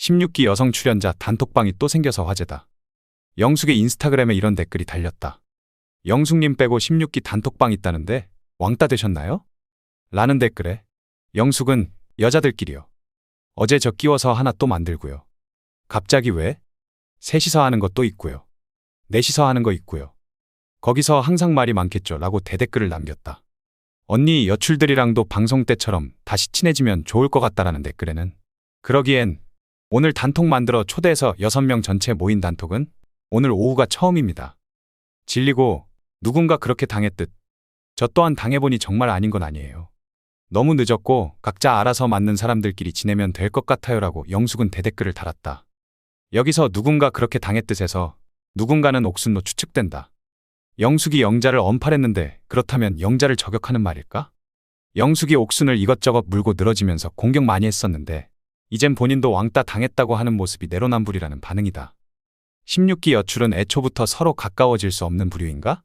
16기 여성 출연자 단톡방이 또 생겨서 화제다. 영숙의 인스타그램에 이런 댓글이 달렸다. 영숙님 빼고 16기 단톡방 있다는데 왕따 되셨나요? 라는 댓글에 영숙은 여자들끼리요. 어제 저 끼워서 하나 또 만들고요. 갑자기 왜? 셋이서 하는 것도 있고요. 넷이서 하는 거 있고요. 거기서 항상 말이 많겠죠. 라고 대댓글을 남겼다. 언니 여출들이랑도 방송 때처럼 다시 친해지면 좋을 것 같다라는 댓글에는 그러기엔 오늘 단톡 만들어 초대해서 6명 전체 모인 단톡은 오늘 오후가 처음입니다. 질리고 누군가 그렇게 당했듯 저 또한 당해보니 정말 아닌 건 아니에요. 너무 늦었고 각자 알아서 맞는 사람들끼리 지내면 될 것 같아요라고 영숙은 대댓글을 달았다. 여기서 누군가 그렇게 당했듯 해서 누군가는 옥순로 추측된다. 영숙이 영자를 언팔했는데 그렇다면 영자를 저격하는 말일까? 영숙이 옥순을 이것저것 물고 늘어지면서 공격 많이 했었는데 이젠 본인도 왕따 당했다고 하는 모습이 내로남불이라는 반응이다. 16기 여출은 애초부터 서로 가까워질 수 없는 부류인가?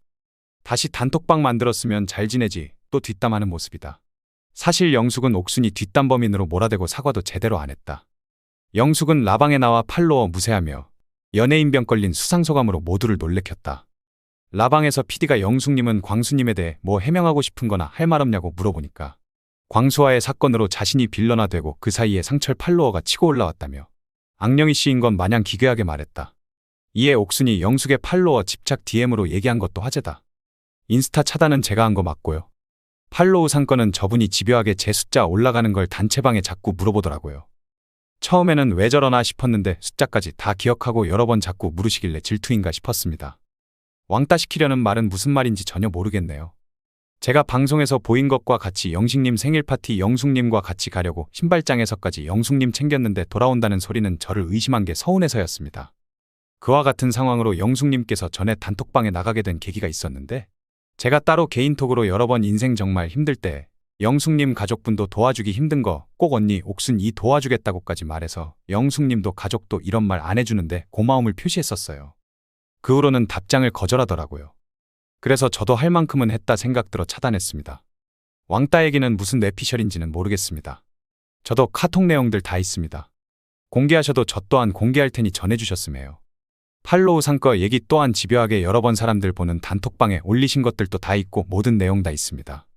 다시 단톡방 만들었으면 잘 지내지 또 뒷담하는 모습이다. 사실 영숙은 옥순이 뒷담범인으로 몰아대고 사과도 제대로 안 했다. 영숙은 라방에 나와 팔로워 무세하며 연예인병 걸린 수상소감으로 모두를 놀래켰다. 라방에서 PD가 영숙님은 광수님에 대해 뭐 해명하고 싶은 거나 할 말 없냐고 물어보니까 광수와의 사건으로 자신이 빌런화 되고 그 사이에 상철 팔로워가 치고 올라왔다며 악령이 씌인 건 마냥 기괴하게 말했다. 이에 옥순이 영숙의 팔로워 집착 DM으로 얘기한 것도 화제다. 인스타 차단은 제가 한 거 맞고요. 팔로우 상권은 저분이 집요하게 제 숫자 올라가는 걸 단체방에 자꾸 물어보더라고요. 처음에는 왜 저러나 싶었는데 숫자까지 다 기억하고 여러 번 자꾸 물으시길래 질투인가 싶었습니다. 왕따 시키려는 말은 무슨 말인지 전혀 모르겠네요. 제가 방송에서 보인 것과 같이 영식님 생일 파티 영숙님과 같이 가려고 신발장에서까지 영숙님 챙겼는데 돌아온다는 소리는 저를 의심한 게 서운해서였습니다. 그와 같은 상황으로 영숙님께서 전에 단톡방에 나가게 된 계기가 있었는데 제가 따로 개인톡으로 여러 번 인생 정말 힘들 때 영숙님 가족분도 도와주기 힘든 거 꼭 언니 옥순 이 도와주겠다고까지 말해서 영숙님도 가족도 이런 말 안 해주는데 고마움을 표시했었어요. 그 후로는 답장을 거절하더라고요. 그래서 저도 할 만큼은 했다 생각 들어 차단했습니다. 왕따 얘기는 무슨 뇌피셜인지는 모르겠습니다. 저도 카톡 내용들 다 있습니다. 공개하셔도 저 또한 공개할 테니 전해주셨음해요. 팔로우 상거 얘기 또한 집요하게 여러 번 사람들 보는 단톡방에 올리신 것들도 다 있고 모든 내용 다 있습니다.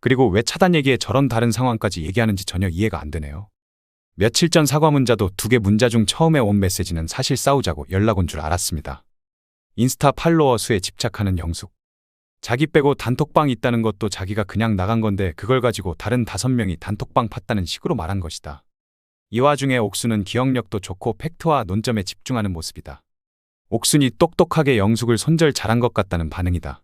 그리고 왜 차단 얘기에 저런 다른 상황까지 얘기하는지 전혀 이해가 안 되네요. 며칠 전 사과 문자도 두 개 문자 중 처음에 온 메시지는 사실 싸우자고 연락 온 줄 알았습니다. 인스타 팔로워 수에 집착하는 영숙. 자기 빼고 단톡방 있다는 것도 자기가 그냥 나간 건데 그걸 가지고 다른 다섯 명이 단톡방 팠다는 식으로 말한 것이다. 이 와중에 옥수는 기억력도 좋고 팩트와 논점에 집중하는 모습이다. 옥순이 똑똑하게 영숙을 손절 잘한 것 같다는 반응이다.